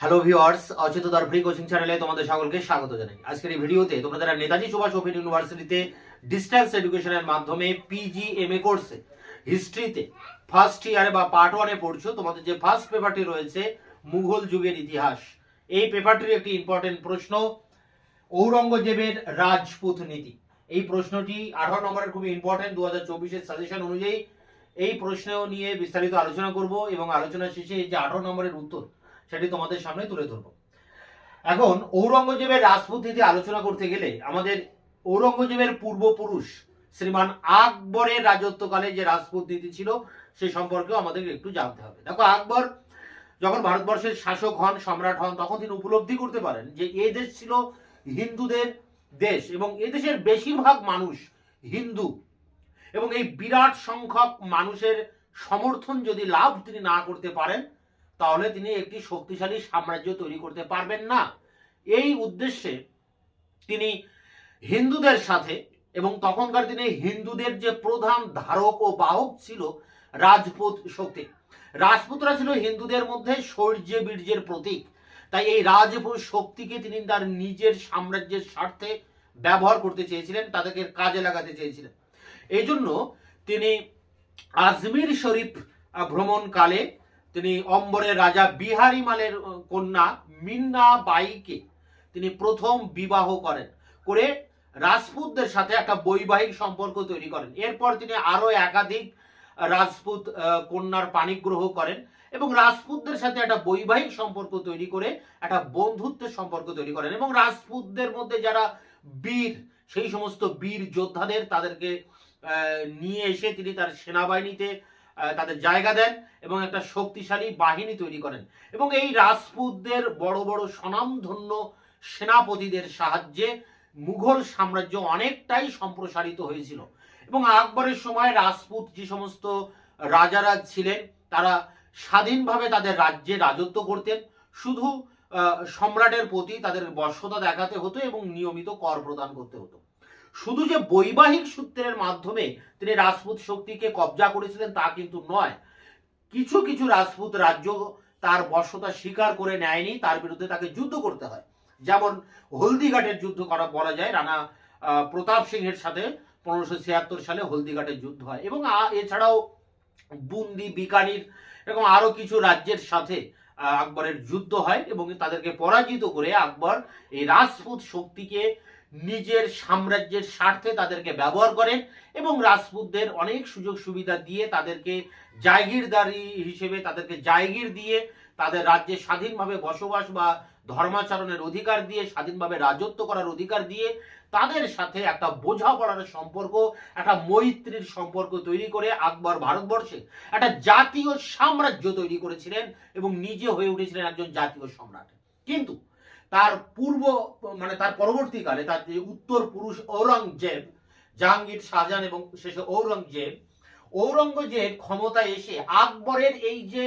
Hello viewers অচেত দর্পণী coaching চ্যানেলে তোমাদের সকলকে স্বাগত জানাই। আজকের এই ভিডিওতে তোমরা যারা নেতাজি সুভাষ ওপেন ইউনিভার্সিটিতে ডিস্টেন্স এডুকেশনের মাধ্যমে পিজি এম এ কোর্সে হিস্ট্রিতে ফার্স্ট ইয়ারে বা পার্ট ওয়ানে পড়ছো, তোমাদের যে ফার্স্ট পেপারটি রয়েছে, মুঘল যুগের ইতিহাস। এই পেপারটির একটি ইম্পর্টেন্ট প্রশ্ন, ঔরঙ্গজেবের রাজপুত নীতি। এই প্রশ্নটি আঠারো নম্বরের খুবই ইম্পর্টেন্ট দু হাজার চব্বিশের সাজেশন অনুযায়ী এই প্রশ্ন নিয়ে বিস্তারিত আলোচনা করব এবং আলোচনা শেষে এই যে আঠারো নম্বরের উত্তর সেটি তোমাদের সামনে তুলে ধরব। এখন ঔরঙ্গজেবের রাজপুত নীতি আলোচনা করতে গেলে আমাদের ঔরঙ্গজেবের পূর্বপুরুষ শ্রীমান আকবরের রাজত্বকালে যে রাজপুত নীতি ছিল, সে সম্পর্কেও আমাদের একটু জানতে হবে। দেখো, আকবর যখন ভারতবর্ষের শাসক হন, সম্রাট হন, তখন তিনি উপলব্ধি করতে পারেন যে এ দেশ ছিল হিন্দুদের দেশ এবং এদেশের বেশিরভাগ মানুষ হিন্দু এবং এই বিরাট সংখ্যক মানুষের সমর্থন যদি লাভ তিনি না করতে পারেন তাহলে তিনি একটি শক্তিশালী সাম্রাজ্য তৈরি করতে পারবেন না। এই উদ্দেশ্যে তিনি হিন্দুদের সাথে এবং তখনকার দিনে হিন্দুদের যে প্রধান ধারক ও বাহক ছিল রাজপুত শক্তি। রাজপুতরা ছিল হিন্দুদের মধ্যে শৌর্য বীর্যের প্রতীক। তাই এই রাজপুত শক্তিকে তিনি তার নিজের সাম্রাজ্যের স্বার্থে ব্যবহার করতে চেয়েছিলেন, তাদেরকে কাজে লাগাতে চেয়েছিলেন। এই জন্য তিনি আজমির শরীফ ভ্রমণকালে তিনি অম্বরের রাজা বিহারি মালের কন্যা মিন্না বাইকে তিনি প্রথম বিবাহ করেন। করে রাজপুতদের সাথে একটা বৈবাহিক সম্পর্ক তৈরি করেন। এরপর তিনি আরও একাধিক রাজপুত কন্যার পাণিগ্রহ করেন এবং রাজপুতদের সাথে একটা বৈবাহিক সম্পর্ক তৈরি করে একটা বন্ধুত্বের সম্পর্ক তৈরি করেন এবং রাজপুতদের মধ্যে যারা বীর, সেই সমস্ত বীর যোদ্ধাদের তাদেরকে নিয়ে এসে তিনি তার সেনাবাহিনীতে তাদের জায়গা দেন এবং একটা শক্তিশালী বাহিনী তৈরি করেন। এবং এই রাজপুতদের বড় বড় স্বনামধন্য সেনাপতিদের সাহায্যে মুঘল সাম্রাজ্য অনেকটাই সম্প্রসারিত হয়েছিল। এবং আকবরের সময় রাজপুত যে সমস্ত রাজারা ছিলেন, তারা স্বাধীনভাবে তাদের রাজ্যে রাজত্ব করতেন। শুধু সম্রাটের প্রতি তাদের বর্ষতা দেখাতে হতো এবং নিয়মিত কর প্রদান করতে হতো। শুধু যে বৈবাহিক সূত্রের মাধ্যমে তিনি রাজপুত শক্তিকে কবজা করেছিলেন তা কিন্তু নয়। কিছু কিছু রাজপুত রাজ্য তার বর্ষতা স্বীকার করে নেয়নি, তার বিরুদ্ধে তাকে যুদ্ধ করতে হয়। যেমন হলদিঘাটের যুদ্ধ করা বলা যায় রানা প্রতাপ সিংহের সাথে পনেরোশো ছিয়াত্তর সালে হলদিঘাটের যুদ্ধ হয়। এবং এছাড়াও বুন্দি, বিকানির এরকম আরও কিছু রাজ্যের সাথে আকবরের যুদ্ধ হয় এবং তাদেরকে পরাজিত করে আকবর এই রাজপুত শক্তিকে নিজের সাম্রাজ্যের স্বার্থে তাদেরকে ব্যবহার করেন এবং রাজপুতদের অনেক সুযোগ সুবিধা দিয়ে তাদেরকে জায়গিরদারি হিসেবে তাদেরকে জায়গির দিয়ে তাদের রাজ্যে স্বাধীনভাবে বসবাস বা ধর্মাচরণের অধিকার দিয়ে, স্বাধীনভাবে রাজত্ব করার অধিকার দিয়ে তাদের সাথে একটা বোঝাপড়ার সম্পর্ক, একটা মৈত্রীর সম্পর্ক তৈরি করে আকবর ভারতবর্ষে একটা জাতীয় সাম্রাজ্য তৈরি করেছিলেন এবং নিজে হয়ে উঠেছিলেন একজন জাতীয় সম্রাট। কিন্তু তার পূর্ব মানে তার পরবর্তীকালে তার যে উত্তর পুরুষ ঔরঙ্গজেব, জাহাঙ্গীর শাহজাহান এবং শেষে ঔরঙ্গজেব ঔরঙ্গজেব ক্ষমতায় এসে আকবরের এই যে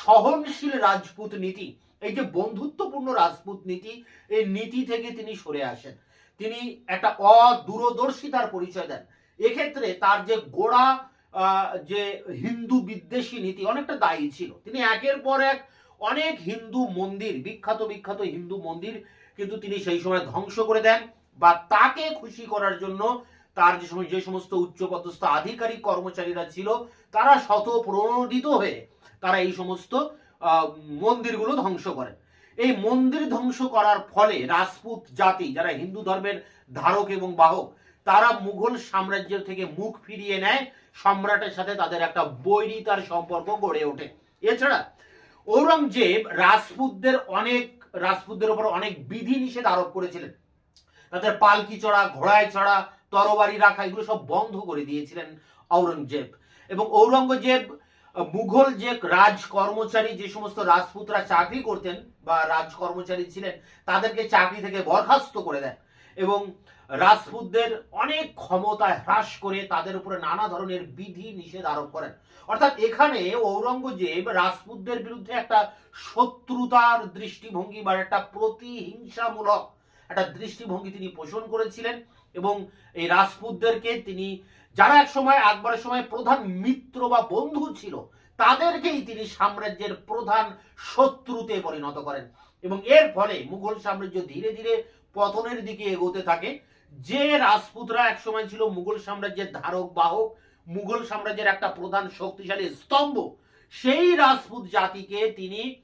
সহনশীল রাজপুত নীতি এই যে বন্ধুত্বপূর্ণ রাজপুত নীতি এই নীতি থেকে তিনি সরে আসেন। তিনি একটা অদূরদর্শিতার পরিচয় দেন। এক্ষেত্রে তার যে গোড়া যে হিন্দু বিদ্বেষী নীতি অনেকটা দায়ী ছিল। তিনি একের পর এক অনেক হিন্দু মন্দির, বিখ্যাত বিখ্যাত হিন্দু মন্দির কিন্তু তিনি সেই সময় ধ্বংস করে দেন বা তাকে খুশি করার জন্য তার যে সময়, যে সমস্ত উচ্চপদস্থ আধিকারিক কর্মচারীরা ছিল, তারা শত প্রণোদিত হয়ে তারা এই সমস্ত মন্দিরগুলো ধ্বংস করেন। এই মন্দির ধ্বংস করার ফলে রাজপুত জাতি, যারা হিন্দু ধর্মের ধারক এবং বাহক, তারা মুঘল সাম্রাজ্য থেকে মুখ ফিরিয়ে নেয়, সম্রাটের সাথে তাদের একটা বৈরিতার সম্পর্ক গড়ে ওঠে। এছাড়া ঔরঙ্গজেব রাজপুতদের অনেক, রাজপুতদের উপর অনেক বিধি নিষেধ আরোপ করেছিলেন। তাদের পালকি চড়া, ঘোড়ায় চড়া, তরবারি রাখা, এগুলো সব বন্ধ করে দিয়েছিলেন ঔরঙ্গজেব। এবং ঔরঙ্গজেব, মুঘল যে রাজ কর্মচারী যে সমস্ত রাজপুতরা চাকরি করতেন বা রাজ কর্মচারী ছিলেন, তাদেরকে চাকরি থেকে বরখাস্ত করে দেন। এবং রাজপুতদের অনেক ক্ষমতা হ্রাস করে তাদের উপরে নানা ধরনের বিধি নিষেধ আরোপ করেন। অর্থাৎ এখানে ঔরঙ্গজেব রাজপুতদের বিরুদ্ধে একটা শত্রুতার দৃষ্টিভঙ্গি বা একটা প্রতিহিংসামূলক একটা দৃষ্টিভঙ্গি তিনি পোষণ করেছিলেন এবং এই রাজপুতদেরকে তিনি যারা এক সময় আকবরের সময় প্রধান মিত্র বা বন্ধু ছিল, তাদেরকেই তিনি সাম্রাজ্যের প্রধান শত্রুতে পরিণত করেন এবং এর ফলে মুঘল সাম্রাজ্য ধীরে ধীরে পতনের দিকে এগোতে থাকে। যে রাজপুতরা একসময় ছিল মুঘল সাম্রাজ্যের ধারক বাহক, মুঘল সাম্রাজ্যের একটা প্রধান শক্তিশালী স্তম্ভ, সেই রাজপুত জাতিকে তিনি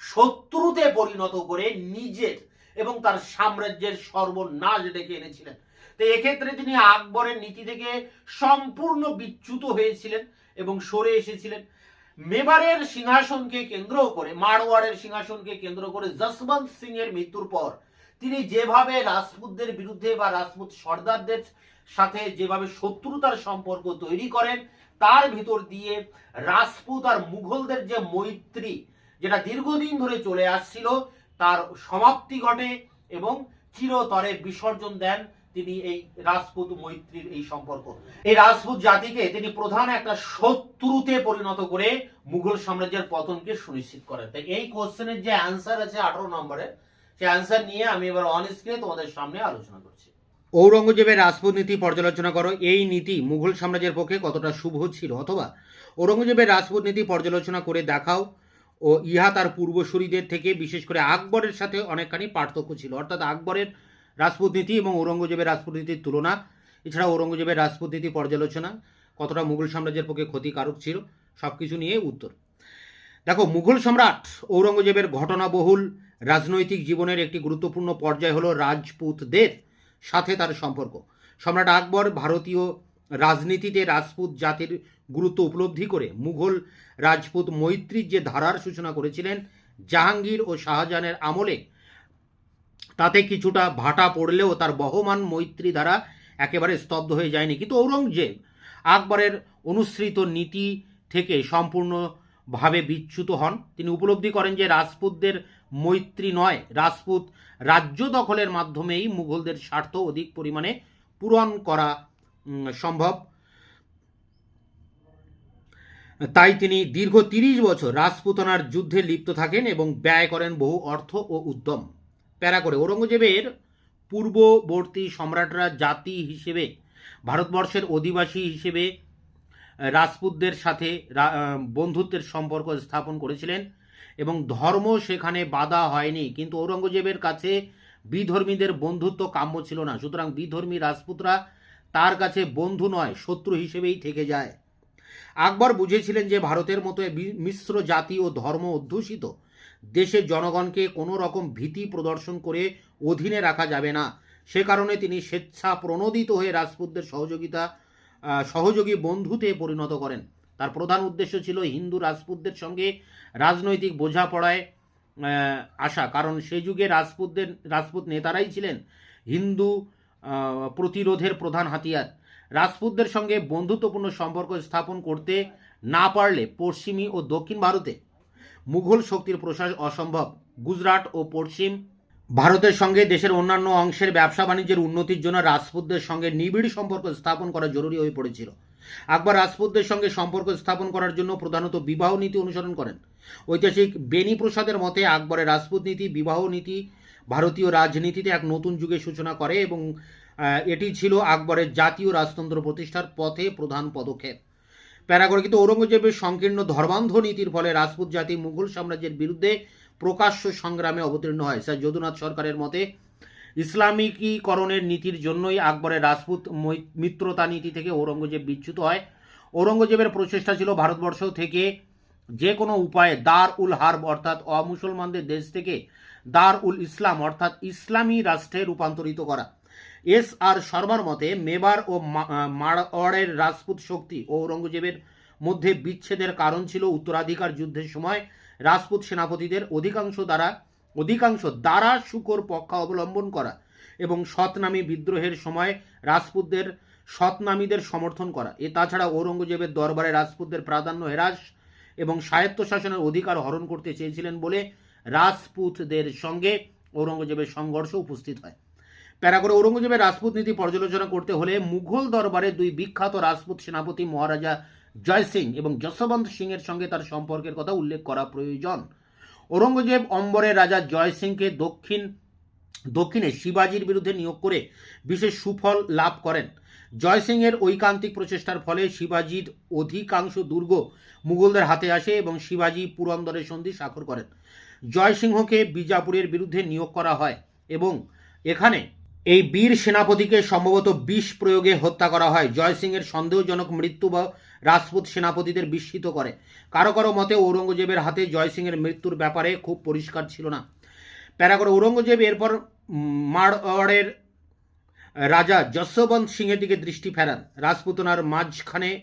শত্রুতে পরিণত করে নিজের এবং তার সাম্রাজ্যের সর্বনাশ ডেকে এনেছিলেন। তো এক্ষেত্রে তিনি আকবরের নীতি থেকে সম্পূর্ণ বিচ্যুত হয়েছিলেন এবং সরে এসেছিলেন। মেবারের সিংহাসনকে কেন্দ্র করে, মারওয়াড়ের সিংহাসনকে কেন্দ্র করে যশবন্ত সিং এর মৃত্যুর পর তিনি যেভাবে রাজপুতদের বিরুদ্ধে বা রাজপুত সর্দারদের সাথে যেভাবে শত্রুতার সম্পর্ক তৈরি করেন, তার ভিতর দিয়ে রাজপুত আর মুঘলদের যে মৈত্রী, যেটা দীর্ঘদিন ধরে চলে আসছিল, তার সমাপ্তি ঘটে এবং চিরতরে বিসর্জন দেন তিনি এই রাজপুত মৈত্রীর এই সম্পর্ক। এই রাজপুত জাতিকে তিনি প্রধান একটা শত্রুতে পরিণত করে মুঘল সাম্রাজ্যের পতনকে সুনিশ্চিত করেন। তাই এই কোশ্চেনের যে অ্যান্সার আছে আঠারো নম্বরে সেই অ্যান্সার নিয়ে আমি এবার অন স্ক্রিনে তোমাদের সামনে আলোচনা করছি। ঔরঙ্গজেবের রাজপুত নীতি পর্যালোচনা করো। এই নীতি মুঘল সাম্রাজ্যের পক্ষে কতটা শুভ ছিল? অথবা ঔরঙ্গজেবের রাজপুত নীতি পর্যালোচনা করে দেখাও ও ইহা তার পূর্বসূরীদের থেকে, বিশেষ করে আকবরের সাথে অনেকখানি পার্থক্য ছিল। অর্থাৎ আকবরের রাজপুত নীতি এবং ঔরঙ্গজেবের রাজপুত নীতির তুলনা এছাড়া ঔরঙ্গজেবের রাজপুত নীতি পর্যালোচনা কতটা মুঘল সাম্রাজ্যের পক্ষে ক্ষতিকারক ছিল সব কিছু নিয়ে উত্তর। দেখো, মুঘল সম্রাট ঔরঙ্গজেবের ঘটনাবহুল রাজনৈতিক জীবনের একটি গুরুত্বপূর্ণ পর্যায় হলো রাজপুতদের সাথে তার সম্পর্ক। সম্রাট আকবর ভারতীয় রাজনীতিতে রাজপুত জাতির গুরুত্ব উপলব্ধি করে মুঘল রাজপুত মৈত্রীর যে ধারার সূচনা করেছিলেন, জাহাঙ্গীর ও শাহজাহানের আমলে, তাতে কিছুটা ভাটা পড়লেও তার বহমান মৈত্রী দ্বারা একেবারে স্তব্ধ হয়ে যায়নি। কিন্তু ঔরঙ্গজেব আকবরের অনুসৃত নীতি থেকে সম্পূর্ণভাবে বিচ্যুত হন। তিনি উপলব্ধি করেন যে রাজপুতদের মৈত্রী নয়, রাজপুত রাজ্য দখলের মাধ্যমেই মুঘলদের স্বার্থ অধিক পরিমাণে পূরণ করা সম্ভব। তাই তিনি দীর্ঘ তিরিশ বছর রাজপুতনার যুদ্ধে লিপ্ত থাকেন এবং ব্যয় করেন বহু অর্থ ও উদ্যম। প্যারা করে, ঔরঙ্গজেবের পূর্ববর্তী সম্রাটরা জাতি হিসেবে, ভারতবর্ষের অধিবাসী হিসেবে, রাজপুতদের সাথে বন্ধুত্বের সম্পর্ক স্থাপন করেছিলেন। এবং ধর্ম সেখানে বাধা হয়নি। কিন্তু ঔরঙ্গজেবের কাছে বিধর্মীদের বন্ধুত্ব কাম্য ছিল না। সুতরাং বিধর্মী রাজপুতরা তার কাছে বন্ধু নয়, শত্রু হিসেবেই থেকে যায়। আকবর বুঝেছিলেন যে ভারতের মতো মিশ্র জাতি ও ধর্ম অধ্যুষিত দেশের জনগণকে কোনো রকম ভীতি প্রদর্শন করে অধীনে রাখা যাবে না। সে কারণে তিনি স্বেচ্ছা প্রণোদিত হয়ে রাজপুতদের সহযোগিতা সহযোগী বন্ধুতে পরিণত করেন। তার প্রধান উদ্দেশ্য ছিল হিন্দু রাজপুতদের সঙ্গে রাজনৈতিক বোঝাপড়ায় আসা। কারণ সে যুগে রাজপুতদের, রাজপুত নেতারাই ছিলেন হিন্দু প্রতিরোধের প্রধান হাতিয়ার। রাজপুতদের সঙ্গে বন্ধুত্বপূর্ণ সম্পর্ক স্থাপন করতে না পারলে পশ্চিমী ও দক্ষিণ ভারতে মুঘল শক্তির প্রসার অসম্ভব। গুজরাট ও পশ্চিম ভারতের সঙ্গে দেশের অন্যান্য অংশের ব্যবসা বাণিজ্যের উন্নতির জন্য রাজপুতদের সঙ্গে নিবিড় সম্পর্ক স্থাপন করা জরুরি হয়ে পড়েছিল। আকবর রাজপুতদের সঙ্গে সম্পর্ক স্থাপন করার জন্য প্রধানত বিবাহ নীতি অনুসরণ করেন। ঐতিহাসিক বেনি প্রসাদের মতে, আকবরের রাজপুত নীতি, বিবাহ নীতি ভারতীয় রাজনীতিতে এক নতুন যুগের সূচনা করে এবং এটি ছিল আকবরের জাতীয় রাজতন্ত্র প্রতিষ্ঠার পথে প্রধান পদক্ষেপ। প্যারাগড় কিন্তু ঔরঙ্গজেবের সংকীর্ণ ধর্মান্ধ নীতির ফলে রাজপুত জাতি মুঘল সাম্রাজ্যের বিরুদ্ধে প্রকাশ্য সংগ্রামে অবতীর্ণ হয়। স্যার যদুনাথ সরকারের মতে ইসলামিকীকরণের নীতির জন্যই আকবরের রাজপুত মিত্রতা নীতি থেকে ঔরঙ্গজেব বিচ্যুত হয়। ঔরঙ্গজেবের প্রচেষ্টা ছিল ভারতবর্ষ থেকে যে কোনো উপায়ে দার উল হার্ব অর্থাৎ অমুসলমানদের দেশ থেকে দার উল ইসলাম অর্থাৎ ইসলামী রাষ্ট্রে রূপান্তরিত করা। এস আর শর্মার মতে মেবার ও মা- আহ, রাজপুত শক্তি ও ঔরঙ্গজেবের মধ্যে বিচ্ছেদের কারণ ছিল উত্তরাধিকার যুদ্ধের সময় রাজপুত সেনাপতিদের অধিকাংশ দ্বারা অধিকাংশ দ্বারা শুকর পক্ষা অবলম্বন করা এবং সতনামী বিদ্রোহের সময় রাজপুতদের সতনামীদের সমর্থন করা। এ তাছাড়া ঔরঙ্গজেবের দরবারে রাজপুতদের প্রাধান্য হ্রাস এবং স্বায়ত্তশাসনের অধিকার হরণ করতে চেয়েছিলেন বলে রাজপুতদের সঙ্গে ঔরঙ্গজেবের সংঘর্ষ উপস্থিত হয়। প্যারা করে ঔরঙ্গজেবের রাজপুত নীতি পর্যালোচনা করতে হলে মুঘল দরবারে দুই বিখ্যাত রাজপুত সেনাপতি মহারাজা জয় সিং এবং যশবন্ত সিং এর সঙ্গে তার সম্পর্কের কথা উল্লেখ করা প্রয়োজন। ঔরঙ্গজেব অম্বরের রাজা জয় সিংকে দক্ষিণ, দক্ষিণে শিবাজির বিরুদ্ধে নিয়োগ করে বিশেষ সুফল লাভ করেন। জয় এর ঐকান্তিক প্রচেষ্টার ফলে শিবাজির অধিকাংশ দুর্গ মুঘলদের হাতে আসে এবং শিবাজি পুরন্দরের সন্ধি স্বাক্ষর করেন। জয়সিংহকে বিজাপুরের বিরুদ্ধে নিয়োগ করা হয় এবং এখানে এই বীর সেনাপতিকে সম্ভবত বিষ প্রয়োগে হত্যা করা হয়। জয়সিংহের সন্দেহজনক মৃত্যু বা রাজপুত সেনাপতিদের বিস্মিত করে। কারও কারও মতে ঔরঙ্গজেবের হাতে জয়সিংহের মৃত্যুর ব্যাপারে খুব পরিষ্কার ছিল না। প্যারা ঔরঙ্গজেব এরপর উম, মারওয়াড়ের রাজা যশবন্ত সিংহের দিকে দৃষ্টি ফেরান। রাজপুতনার মাঝখানে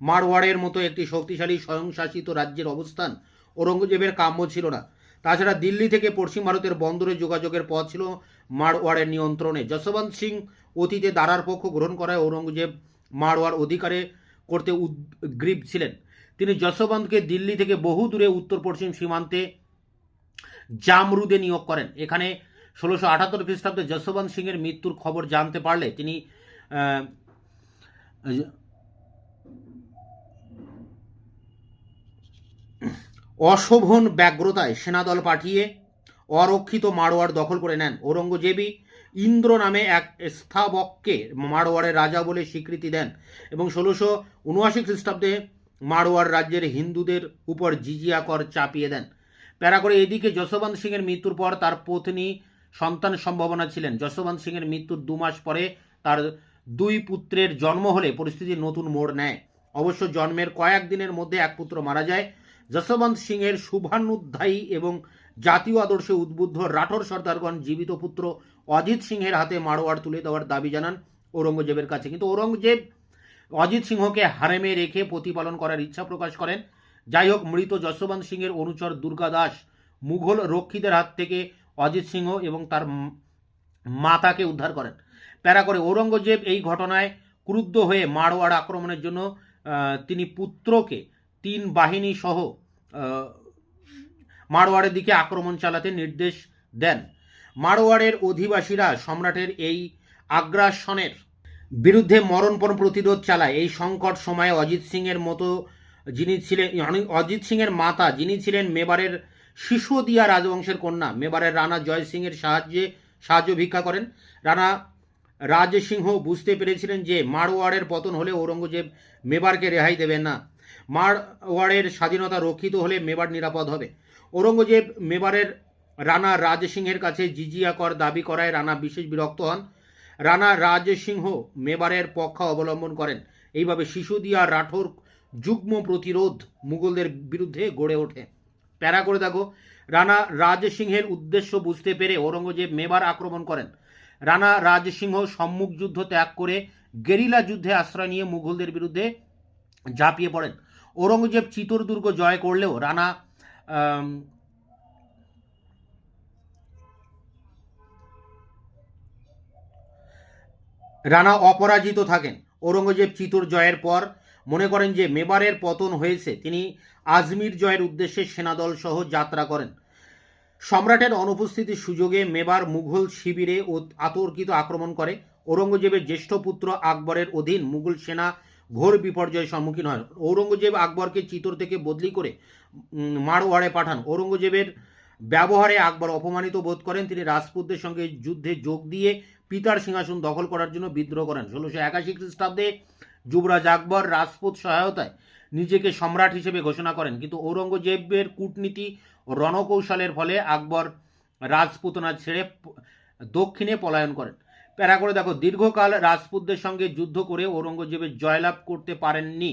মারওয়াড়ের মতো একটি শক্তিশালী স্বয়ংশাসিত রাজ্যের অবস্থান ঔরঙ্গজেবের কাম্য ছিল না। তাছাড়া দিল্লি থেকে পশ্চিম ভারতের বন্দরে যোগাযোগের পথ ছিল মারওয়াড়ের নিয়ন্ত্রণে। যশবন্ত সিং অতীতে দারার পক্ষ গ্রহণ করায় ঔরঙ্গজেব মারওয়ার অধিকারে করতে উদ্গ্রীব ছিলেন। তিনি যশবন্তকে দিল্লি থেকে বহু দূরে উত্তর পশ্চিম সীমান্তে জামরুদে নিয়োগ করেন। এখানে ষোলোশো আটাত্তর খ্রিস্টাব্দে যশবন্ত সিংয়ের মৃত্যুর খবর জানতে পারলে তিনি অশোভন ব্যগ্রতায় সেনাদল পাঠিয়ে অরক্ষিত মারোয়ার দখল করে নেন। ঔরঙ্গজেবী ইন্দ্র নামে এক স্থাবককে মারোয়ারের রাজা বলে স্বীকৃতি দেন এবং ষোলোশো উনআশি খ্রিস্টাব্দে মারোয়ার রাজ্যের হিন্দুদের উপর জিজিয়া কর চাপিয়ে দেন। প্যারা করে এদিকে যশবন্ত সিংয়ের মৃত্যুর পর তার পত্নী সন্তান সম্ভাবনা ছিলেন। যশবন্ত সিংয়ের মৃত্যুর দু মাস পরে তার দুই পুত্রের জন্ম হলে পরিস্থিতি নতুন মোড় নেয়। অবশ্য জন্মের কয়েক দিনের মধ্যে এক পুত্র মারা যায়। যশবন্ত সিংয়ের শুভানুধ্যায়ী এবং জাতীয় আদর্শে উদ্বুদ্ধ রাঠোর সর্দারগণ, জীবিত পুত্র অজিত সিংহের হাতে মারোয়ার তুলে দেওয়ার দাবি জানান ঔরঙ্গজেবের কাছে। কিন্তু ঔরঙ্গজেব অজিত সিংহকে হারেমে রেখে প্রতিপালন করার ইচ্ছা প্রকাশ করেন। যাই হোক, মৃত যশবন্ত সিংহের অনুচর দুর্গা দাস মুঘল রক্ষীদের হাত থেকে অজিত সিংহ এবং তার মাতাকে উদ্ধার করেন। প্যারা করে ঔরঙ্গজেব এই ঘটনায় ক্রুদ্ধ হয়ে মারওয়াড় আক্রমণের জন্য তিনি পুত্রকে, তিন বাহিনী সহ আহ, মারওয়াড়ের দিকে আক্রমণ চালাতে নির্দেশ দেন। মারওয়াড়ের অধিবাসীরা সম্রাটের এই আগ্রাসনের বিরুদ্ধে মরণপণ প্রতিরোধ চালায়। এই সংকট সময়ে অজিত সিংয়ের মতো যিনি ছিলেন অনি- অজিত সিংয়ের মাতা যিনি ছিলেন মেবারের শিশুদিয়া রাজবংশের কন্যা মেবারের রানা জয় সিংয়ের সাহায্যে সাহায্য ভিক্ষা করেন। রানা রাজসিংহ বুঝতে পেরেছিলেন যে মারওয়াড়ের পতন হলে ঔরঙ্গজেব মেবারকে রেহাই দেবেন না। মারওয়াড়ের স্বাধীনতা রক্ষিত হলে মেবার নিরাপদ হবে। ঔরঙ্গজেব মেবারের রানা রাজসিংহের কাছে জিজিয়া কর দাবি করায় রানা বিশেষ বিরক্ত হন। রানা রাজসিংহ মেবারের পক্ষ অবলম্বন করেন। এইভাবে শিশুদিয়া রাঠোর যুগ্ম প্রতিরোধ মুঘলদের বিরুদ্ধে গড়ে ওঠে। প্যারা করে দেখো, রানা রাজসিংহের উদ্দেশ্য বুঝতে পেরে ঔরঙ্গজেব মেবার আক্রমণ করেন। রানা রাজসিংহ সম্মুখ যুদ্ধ ত্যাগ করে গেরিলা যুদ্ধে আশ্রয় নিয়ে মুঘলদের বিরুদ্ধে ঝাঁপিয়ে পড়েন। ঔরঙ্গজেব চিতোর দুর্গ জয় করলেও রানা রানা অপরাজিত থাকেন। ঔরঙ্গজেব চিতোর জয়ের পর মনে করেন যে মেবারের পতন হয়েছে, তিনি আজমির জয়ের উদ্দেশ্যে সেনাদল সহ যাত্রা করেন। সম্রাটের অনুপস্থিতির সুযোগে মেবার মুঘল শিবিরে ও- আতর্কিত আক্রমণ করে। ঔরঙ্গজেবের জ্যেষ্ঠ পুত্র আকবরের অধীন মুঘল সেনা ঘোর বিপর্যয়ের সম্মুখীন হয়। ঔরঙ্গজেব আকবরকে চিতোর থেকে বদলি করে মারওয়াড়ে পাঠান। ঔরঙ্গজেবের ব্যবহারে আকবর অপমানিত বোধ করেন। তিনি রাজপুতদের সঙ্গে যুদ্ধে যোগ দিয়ে পিতার সিংহাসন দখল করার জন্য বিদ্রোহ করেন। ষোলোশো একাশি খ্রিস্টাব্দে যুবরাজ আকবর রাজপুত সহায়তায় নিজেকে সম্রাট হিসেবে ঘোষণা করেন। কিন্তু ঔরঙ্গজেবের কূটনীতি রণকৌশলের ফলে আকবর রাজপুতনা ছেড়ে দক্ষিণে পলায়ন করেন। প্যারা করে দেখো, দীর্ঘকাল রাজপুতদের সঙ্গে যুদ্ধ করে ঔরঙ্গজেবের জয়লাভ করতে পারেননি।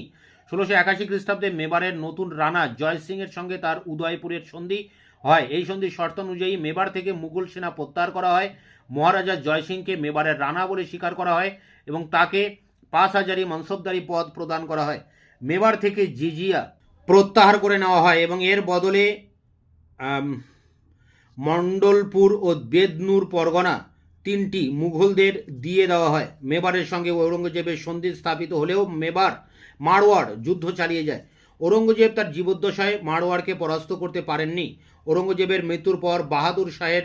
ষোলোশো একাশি খ্রিস্টাব্দে মেবারের নতুন রানা জয় সিংয়ের সঙ্গে তার উদয়পুরের সন্ধি হয়। এই সন্ধির শর্ত অনুযায়ী মেবার থেকে মুঘল সেনা প্রত্যাহার করা হয়। মহারাজা জয় সিংকে মেবারের রানা বলে স্বীকার করা হয় এবং তাকে পাঁচ হাজারি মনসবদারি পদ প্রদান করা হয়। মেবার থেকে জিজিয়া প্রত্যাহার করে নেওয়া হয় এবং এর বদলে মণ্ডলপুর ও বেদনুর পরগনা তিনটি মুঘলদের দিয়ে দেওয়া হয়। মেবারের সঙ্গে ঔরঙ্গজেবের সন্ধি স্থাপিত হলেও মেবার মারওয়াড় যুদ্ধ চালিয়ে যায়। ঔরঙ্গজেব তার জীবদ্দশায় মারওয়াড়কে পরাস্ত করতে পারেননি। ঔরঙ্গজেবের মৃত্যুর পর বাহাদুর শাহের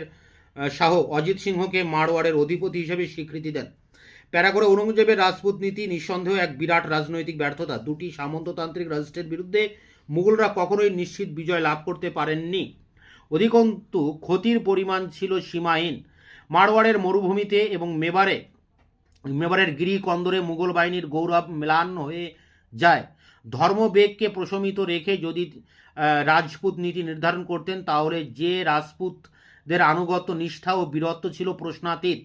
শাহ অজিত সিংহকে মারওয়াড়ের অধিপতি হিসেবে স্বীকৃতি দেন। প্যারা করে ঔরঙ্গজেবের রাজপুত নীতি নিঃসন্দেহ এক বিরাট রাজনৈতিক ব্যর্থতা। দুটি সামন্ততান্ত্রিক রাষ্ট্রের বিরুদ্ধে মুঘলরা কখনোই নিশ্চিত বিজয় লাভ করতে পারেননি। অধিকন্তু ক্ষতির পরিমাণ ছিল সীমাহীন। মারওয়াড়ের মরুভূমিতে এবং মেবারে, মেবারের গিরি কন্দরে মুঘল বাহিনীর গৌরব ম্লান হয়ে যায়। ধর্মবেগকে প্রশমিত রেখে যদি রাজপুত নীতি নির্ধারণ করতেন, তাহলে যে রাজপুতদের আনুগত্য, নিষ্ঠা ও বীরত্ব ছিল প্রশ্নাতীত,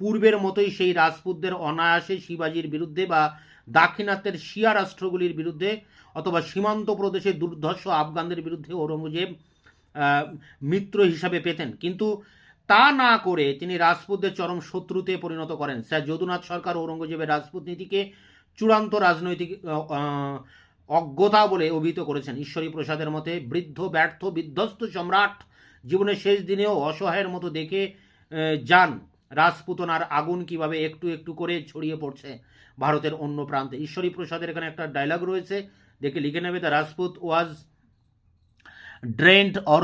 পূর্বের মতোই সেই রাজপুতদের অনায়াসে শিবাজির বিরুদ্ধে বা দাক্ষিণাত্যের শিয়া রাষ্ট্রগুলির বিরুদ্ধে অথবা সীমান্ত প্রদেশে দুর্ধর্ষ আফগানদের বিরুদ্ধে ঔরঙ্গজেব মিত্র হিসাবে পেতেন। কিন্তু তা না করে তিনি রাজপুতদের চরম শত্রুতে পরিণত করেন। স্যার যদুনাথ সরকার ঔরঙ্গজেবের রাজপুত নীতিকে চূড়ান্ত রাজনৈতিক অজ্ঞতা বলে অভিহিত করেছেন। ঈশ্বরী প্রসাদের মতে বৃদ্ধ ব্যর্থ বিধ্বস্ত সম্রাট জীবনের শেষ দিনেও অসহায়ের মতো দেখে যান। রাজপুতনার আগুন কীভাবে একটু একটু করে ছড়িয়ে পড়ছে ভারতের অন্য প্রান্তে। ঈশ্বরী প্রসাদের এখানে একটা ডায়লগ রয়েছে। দেখে লিখে নেবে the Rajput was drained uh,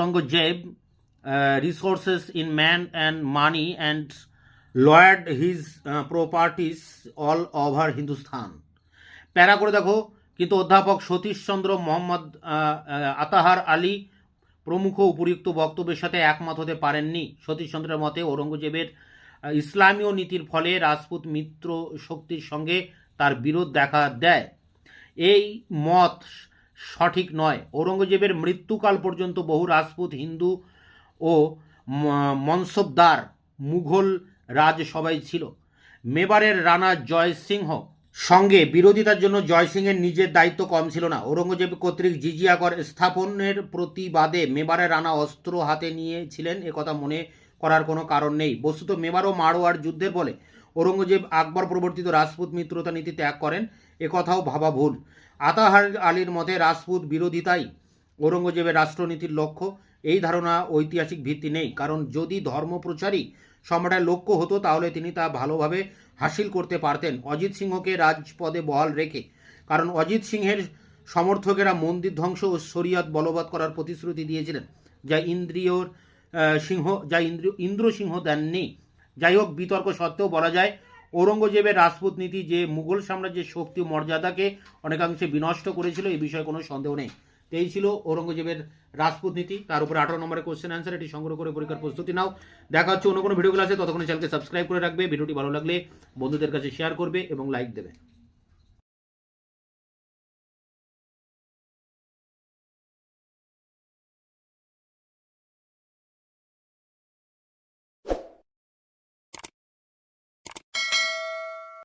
resources in man and money and his uh, properties all over Hindustan. প্যারা করে দেখো কিন্তু অধ্যাপক সতীশচন্দ্র মোহাম্মদ আতাহার আলী প্রমুখ উপযুক্ত বক্তব্যের সাথে একমত হতে পারেননি। সতীশচন্দ্রের মতে ঔরঙ্গজেবের ইসলামীয় নীতির ফলে রাজপুত মিত্র শক্তির সঙ্গে তার বিরোধ দেখা দেয়। এই মত সঠিক নয়। ঔরঙ্গজেবের মৃত্যুকাল পর্যন্ত বহু রাজপুত হিন্দু ও মনসবদার মুঘল রাজসভায় ছিল। মেবারের রানা জয় সিংহ সঙ্গে বিরোধিতার জন্য জয় সিংয়ের নিজের দায়িত্ব কম ছিল না। ঔরঙ্গজেব কর্তৃক জিজিয়া কর স্থাপনের প্রতিবাদে মেবারের রানা অস্ত্র হাতে নিয়েছিলেন। একথা মনে করার কোনো কারণ নেই। বস্তুত মেবার ও মারোয়ার যুদ্ধের বলে ঔরঙ্গজেব আকবর প্রবর্তিত রাজপুত মিত্রতা নীতি ত্যাগ করেন। একথাও ভাবা ভুল। আতাহার আলীর মতে রাজপুত বিরোধিতাই ঔরঙ্গজেবের রাষ্ট্রনীতির লক্ষ্য। এই ধারণা ঐতিহাসিক ভিত্তি নেই। কারণ যদি ধর্মপ্রচারী সম্রাটের লক্ষ্য হতো, তাহলে তিনি তা ভালোভাবে হাসিল করতে পারতেন। অজিত সিংহকে রাজপদে বহাল রেখে। কারণ অজিত সিংহের সমর্থকেরা মন্দির ধ্বংস ও শরীয়ত বলবৎ করার প্রতিশ্রুতি দিয়েছিলেন। যা ইন্দ্রিয়র সিংহ, যা ইন্দ্র ইন্দ্র সিংহ দেননি। যাই হোক, বিতর্ক সত্ত্বেও বলা যায়, ঔরঙ্গজেবের রাজপুত নীতি যে মুঘল সাম্রাজ্যের শক্তি মর্যাদাকে অনেকাংশে বিনষ্ট করেছিল এই বিষয়ে কোনো সন্দেহ নেই। তো এই ছিল ঔরঙ্গজেবের রাজপুত নীতি তার উপরে আঠারো নম্বরের কোশ্চেন অ্যান্সার এটি সংগ্রহ করে পরীক্ষার প্রস্তুতি নাও। দেখা হচ্ছে অন্য কোনো ভিডিও ক্লাসে ততক্ষণ চ্যানেলকে সাবস্ক্রাইব করে রাখবে। ভিডিওটি ভালো লাগলে বন্ধুদের কাছে শেয়ার করবে এবং লাইক দেবে।